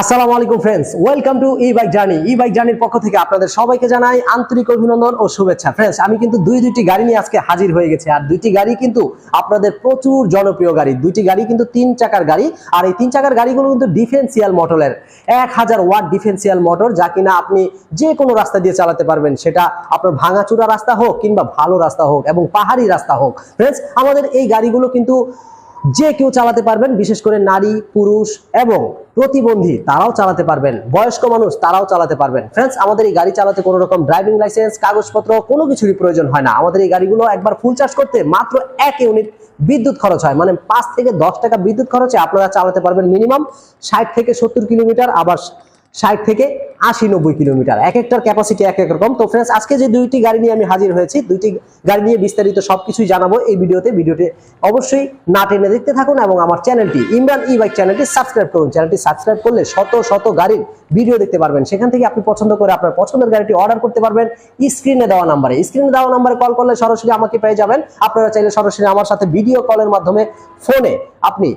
আসসালামু আলাইকুম friends welcome to e bike journey e bike জার্নির পক্ষ থেকে আপনাদের সবাইকে জানাই আন্তরিক অভিনন্দন ও শুভেচ্ছা। ফ্রেন্ডস আমি কিন্তু দুই দুইটি গাড়ি নিয়ে আজকে হাজির হয়ে গেছি, আর দুইটি গাড়ি কিন্তু আপনাদের প্রচুর জনপ্রিয় গাড়ি। দুইটি গাড়ি কিন্তু তিন চাকার গাড়ি, আর এই তিন চাকার গাড়িগুলো কিন্তু ডিফেন্সিয়াল মোটরের এক হাজার ওয়াট ডিফেন্সিয়াল মোটর যা কিনা আপনি যে কোনো রাস্তা দিয়ে চালাতে পারবেন। সেটা আপনার ভাঙাচুরা রাস্তা হোক কিংবা ভালো রাস্তা হোক এবং পাহাড়ি রাস্তা হোক। ফ্রেন্ডস আমাদের এই গাড়িগুলো কিন্তু যে কেউ চালাতে পারবেন, বিশেষ করে নারী, পুরুষ এবং প্রতিবন্ধী, তারাও চালাতে পারবেন। বয়স্ক মানুষ, তারাও চালাতে পারবেন। ফ্রেন্ডস আমাদের এই গাড়ি চালাতে কোনো রকম ড্রাইভিং লাইসেন্স কাগজপত্র, কোনো কিছুরই প্রয়োজন হয় না। আমাদের এই গাড়িগুলো একবার ফুল চার্জ করতে মাত্র এক ইউনিট বিদ্যুৎ খরচ হয়। মানে পাঁচ থেকে দশ টাকা বিদ্যুৎ খরচে আপনারা চালাতে পারবেন মিনিমাম ষাট থেকে সত্তর কিলোমিটার, আবার ষাট থেকে আশি নব্বই কিলোমিটার। এক একটার ক্যাপাসিটি এক এক রকম। তো ফ্রেন্ডস আজকে যে দুইটি গাড়ি নিয়ে আমি হাজির হয়েছি, দুইটি গাড়ি নিয়ে বিস্তারিত সবকিছুই জানাব এই ভিডিওতে। ভিডিওটি অবশ্যই না টেনে দেখতে থাকুন এবং আমার চ্যানেলটি, ইমরান ই বাইক চ্যানেলটি সাবস্ক্রাইব করুন। চ্যানেলটি সাবস্ক্রাইব করলে শত শত গাড়ির ভিডিও দেখতে পারবেন। সেখান থেকে আপনি পছন্দ করে আপনার পছন্দের গাড়িটি অর্ডার করতে পারবেন। স্ক্রিনে দেওয়া নাম্বারে স্ক্রিনে দেওয়া নাম্বারে কল করলে সরাসরি আমাকে পেয়ে যাবেন। আপনারা চাইলে সরাসরি আমার সাথে ভিডিও কলের মাধ্যমে ফোনে আপনি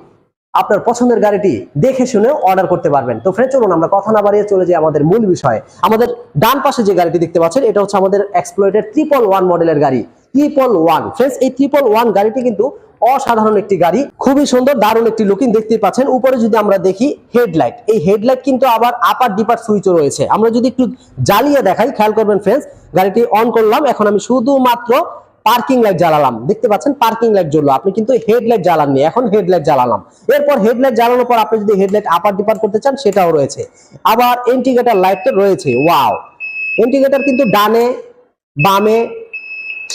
আপনার পছন্দের গাড়িটি দেখে শুনে অর্ডার করতে পারবেন। তো ফ্রেন্ড চলুন, আমরা কথা না বাড়িয়ে চলে যাই আমাদের মূল বিষয়ে। আমাদের ডান পাশে যে গাড়িটি দেখতে পাচ্ছেন, এটা হচ্ছে আমাদের এক্সপ্লোরেটেড ট্রিপল ওয়ান মডেলের গাড়ি। ট্রিপল ওয়ান ফ্রেন্ডস এই ট্রিপল ওয়ান গাড়িটি কিন্তু অসাধারণ একটি গাড়ি, খুবই সুন্দর, দারুণ একটি লুকিং দেখতে পাচ্ছেন। উপরে যদি আমরা দেখি হেডলাইট এই হেডলাইট কিন্তু আবার আপার ডিপার সুইচও রয়েছে। আমরা যদি একটু জ্বালিয়ে দেখাই, খেয়াল করবেন ফ্রেন্ডস গাড়িটি অন করলাম, এখন আমি শুধুমাত্র পার্কিং লাইট জ্বালালাম। দেখতে পাচ্ছেন? পার্কিং লাইট জ্বললো। আপনি কিন্তু হেডলাইট জ্বালাননি। এখন হেডলাইট জ্বালালাম। এরপর হেডলাইট জ্বালানোর পর আপনি যদি হেডলাইট আপার ডিপার করতে চান, সেটাও রয়েছে। আবার ইন্ডিকেটর লাইটটা রয়েছে। ওয়াও ইন্ডিকেটর কিন্তু ডানে, বামে,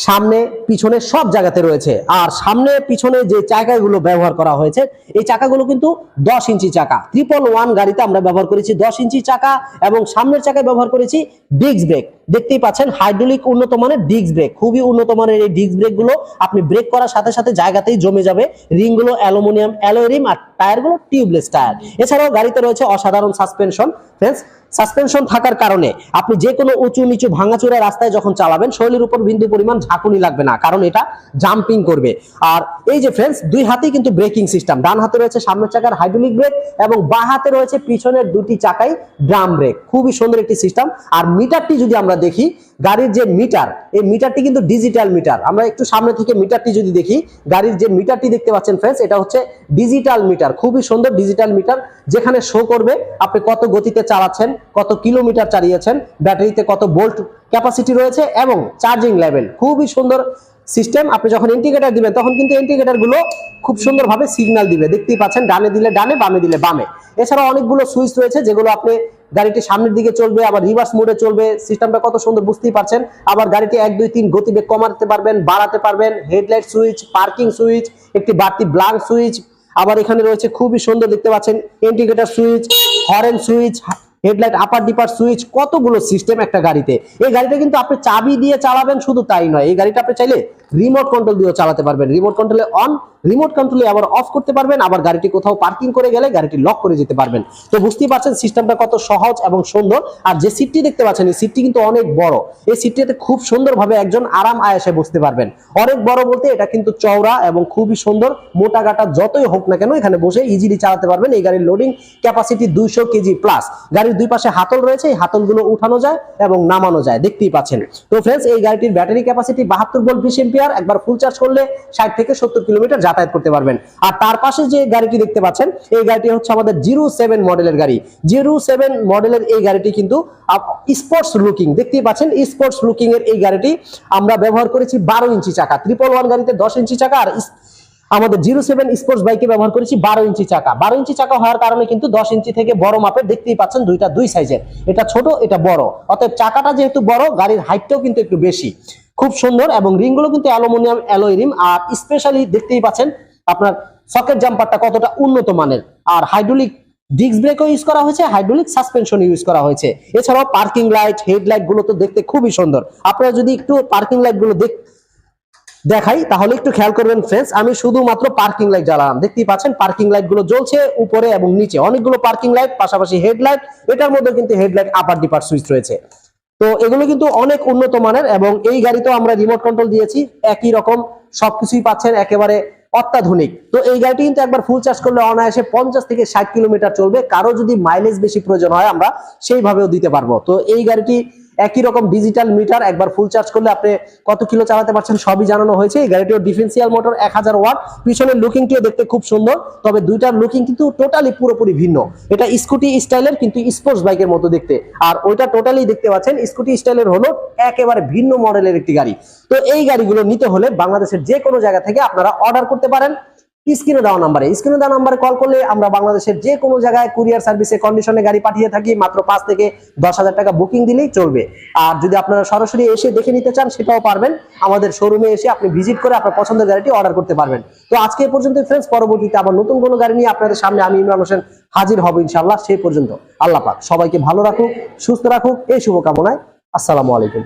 সামনে, পিছনে সব জায়গাতে রয়েছে। আর সামনে, পিছনে যে চাকাগুলো ব্যবহার করা হয়েছে, এই চাকাগুলো কিন্তু দশ ইঞ্চি চাকা। ট্রিপল ওয়ান গাড়িতে আমরা ব্যবহার করেছি দশ ইঞ্চি চাকা এবং সামনের চাকায় ব্যবহার করেছি ডিস্ক ব্রেক দেখতেই পাচ্ছেন হাইড্রোলিক উন্নত মানের ডিস্ক ব্রেক খুবই উন্নত মানের এই ডিস্ক ব্রেকগুলো আপনি ব্রেক করার সাথে সাথে জায়গাতেই জমে যাবে। রিংগুলো অ্যালুমিনিয়াম অ্যালোরিম আর টায়ারগুলো টিউবলেস টায়ার এছাড়াও গাড়িতে রয়েছে অসাধারণ সাসপেনশন ফ্রেন্ডস সাসপেনশন থাকার কারণে আপনি যে কোনো উঁচু নিচু ভাঙাচুরা রাস্তায় যখন চালাবেন শরীরের উপর বিন্দু পরিমাণ ঝাঁকুনি লাগবে না, কারণ এটা জাম্পিং করবে। আর এই যে ফ্রেন্ডস দুই হাতেই কিন্তু ব্রেকিং সিস্টেম ডান হাতে রয়েছে সামনের চাকার হাইড্রোলিক ব্রেক এবং বাঁ হাতে রয়েছে পিছনের দুটি চাকাই ড্রাম ব্রেক খুবই সুন্দর একটি সিস্টেম আর মিটারটি যদি আমরা দেখি, গাড়ির যে মিটার, এই মিটারটি কিন্তু ডিজিটাল মিটার আমরা একটু সামনে থেকে মিটারটি যদি দেখি, গাড়ির যে মিটারটি দেখতে পাচ্ছেন ফ্রেন্ডস এটা হচ্ছে ডিজিটাল মিটার খুবই সুন্দর ডিজিটাল মিটার যেখানে শো করবে আপনি কত গতিতে চালাচ্ছেন, কত কিলোমিটার চালিয়েছেন ব্যাটারিতে কত বোল্ট ক্যাপাসিটি রয়েছে এবং চার্জিং লেভেল খুবই সুন্দর সিস্টেম, আপনি যখন ইন্ডিকেটার দিবেন, তখন কিন্তু ইন্ডিকেটারগুলো খুব সুন্দরভাবে সিগন্যাল দিবে। দেখতেই পাচ্ছেন, ডানে দিলে ডানে, বামে দিলে বামে। এছাড়া অনেকগুলো সুইচ রয়েছে, যেগুলো আপনি গাড়িটি সামনের দিকে চলবে, আবার রিভার্স মোডে চলবে। সিস্টেমটা কত সুন্দর, বুঝতেই পারছেন। আবার গাড়িটি এক, দুই, তিন গতিবেগ কমাতে পারবেন, বাড়াতে পারবেন। হেডলাইট সুইচ পার্কিং সুইচ একটি বাড়তি ব্লাঙ্ক সুইচ আবার এখানে রয়েছে, খুবই সুন্দর, দেখতে পাচ্ছেন indicator switch horn switch headlight upper dipper switch কতগুলো সিস্টেম একটা গাড়িতে। এই গাড়িটা কিন্তু আপনি চাবি দিয়ে চালাবেন, শুধু তাই নয়। এই গাড়িটা আপনি চাইলে রিমোট কন্ট্রোল দিয়েও চালাতে পারবেন। রিমোট কন্ট্রোলে অন রিমোট কন্ট্রোলে আবার অফ করতে পারবেন। আবার গাড়িটি কোথাও পার্কিং করে গেলে গাড়িটি লক করে যেতে পারবেন। তো বুঝতেই পারছেন সিস্টেমটা কত সহজ এবং সুন্দর। আর যে সিটটি দেখতে পাচ্ছেন, এই সিটটি কিন্তু অনেক বড়। এই সিটটিতে খুব সুন্দরভাবে একজন আরাম আয়াসে বসতে পারবেন। অনেক বড় বলতে এটা কিন্তু চওড়া এবং খুবই সুন্দর। মোটা গাটা যতই হোক না কেন এখানে বসে ইজিলি চালাতে পারবেন। এই গাড়ির লোডিং ক্যাপাসিটি দুইশো কেজি প্লাস গাড়ির দুই পাশে হাতল রয়েছে, এই হাতলগুলো উঠানো যায় এবং নামানো যায়। দেখতেই পাচ্ছেন। তো ফ্রেন্ডস এই গাড়িটির ব্যাটারি ক্যাপাসিটি বাহাত্তর ভোল্ট বিশ এম্পিয়ার একবার ফুল চার্জ করলে ষাট থেকে সত্তর কিলোমিটার যাতায়াত করতে পারবেন। আর তার পাশে যে গাড়িটি দেখতে পাচ্ছেন, এই গাড়িটি হচ্ছে আমাদের জিরো সেভেন মডেলের গাড়ি। জিরো সেভেন মডেলের এই গাড়িটি কিন্তু স্পোর্টস লুকিং দেখতেই পাচ্ছেন স্পোর্টস লুকিং এর এই গাড়িটি আমরা ব্যবহার করেছি বারো ইঞ্চি চাকা। ট্রিপল ওয়ান গাড়িতে দশ ইঞ্চি চাকা আর আমাদের জিরো সেভেন স্পোর্টস বাইকে ব্যবহার করেছি বারো ইঞ্চি চাকা। বারো ইঞ্চি চাকা হওয়ার কারণে কিন্তু দশ ইঞ্চি থেকে বড় মাপের দেখতেই পাচ্ছেন দুইটা দুই সাইজের। এটা ছোট, এটা বড়। অতএব চাকাটা যেহেতু বড়, গাড়ির হাইটটাও কিন্তু একটু বেশি। খুব সুন্দর এবং রিংগুলো কিন্তু অ্যালুমিনিয়াম অ্যালোয় রিম আর স্পেশালি দেখতেই পাচ্ছেন আপনার সকেট জাম্পারটা কতটা উন্নত মানের। আর হাইড্রোলিক ডিস্ক ব্রেকও ইউজ করা হয়েছে হাইড্রোলিক সাসপেনশন ইউজ করা হয়েছে। এছাড়াও পার্কিং লাইট হেডলাইটগুলো তো দেখতে খুবই সুন্দর। আপনারা যদি একটু পার্কিং লাইটগুলো দেখ দেখাই, তাহলে একটু খেয়াল করবেন ফ্রেন্ডস আমি শুধুমাত্র পার্কিং লাইট জ্বালালাম। দেখতেই পাচ্ছেন পার্কিং লাইটগুলো জ্বলছে উপরে এবং নিচে। অনেকগুলো পার্কিং লাইট পাশাপাশি হেডলাইট এটার মধ্যে কিন্তু হেডলাইট আপার ডিপার সুইচ রয়েছে। তো এগুলো কিন্তু অনেক উন্নত মানের এবং এই গাড়িতেও আমরা রিমোট কন্ট্রোল দিয়েছি, একই রকম সবকিছুই পাচ্ছেন একেবারে অত্যাধুনিক। তো এই গাড়িটি কিন্তু একবার ফুল চার্জ করলে অনায়াসে পঞ্চাশ থেকে ষাট কিলোমিটার চলবে, কারও যদি মাইলেজ বেশি প্রয়োজন হয় আমরা সেইভাবেও দিতে পারব। তো এই গাড়িটি একই রকম ডিজিটাল মিটার একবার ফুল চার্জ করলে আপনি কত কিলো চালাতে পারছেন সবই জানানো হয়েছে। এই গাড়িটিও ডিফেন্সিয়াল মোটর এক হাজার ওয়াট পিছনের লুকিংটিও দেখতে খুব সুন্দর, তবে দুইটার লুকিং কিন্তু টোটালি পুরোপুরি ভিন্ন। এটা স্কুটি স্টাইলের, কিন্তু স্পোর্টস বাইকের মতো দেখতে। আর ওইটা টোটালি দেখতে পাচ্ছেন স্কুটি স্টাইলের হলো একেবারে ভিন্ন মডেলের একটি গাড়ি। তো এই গাড়িগুলো নিতে হলে বাংলাদেশের যে কোনো জায়গা থেকে আপনারা অর্ডার করতে পারেন। স্ক্রিনে দেওয়া নাম্বারে। স্ক্রিনে দেওয়া নাম্বারে কল করলে আমরা বাংলাদেশের যে কোনো জায়গায় কুরিয়ার সার্ভিসে কন্ডিশনে গাড়ি পাঠিয়ে থাকি, মাত্র পাঁচ থেকে দশ হাজার টাকা বুকিং দিলেই চলবে। আর যদি আপনারা সরাসরি এসে দেখে নিতে চান, সেটাও পারবেন। আমাদের শোরুমে এসে আপনি ভিজিট করে আপনার পছন্দের গাড়িটি অর্ডার করতে পারবেন। তো আজকে পর্যন্ত ফ্রেন্ডস পরবর্তীতে আবার নতুন কোনো গাড়ি নিয়ে আপনাদের সামনে আমি ইমরান হোসেন হাজির হব ইনশাল্লাহ সেই পর্যন্ত আল্লাহ পাক সবাইকে ভালো রাখুক, সুস্থ রাখুক। এই শুভকামনায় আসসালামু আলাইকুম।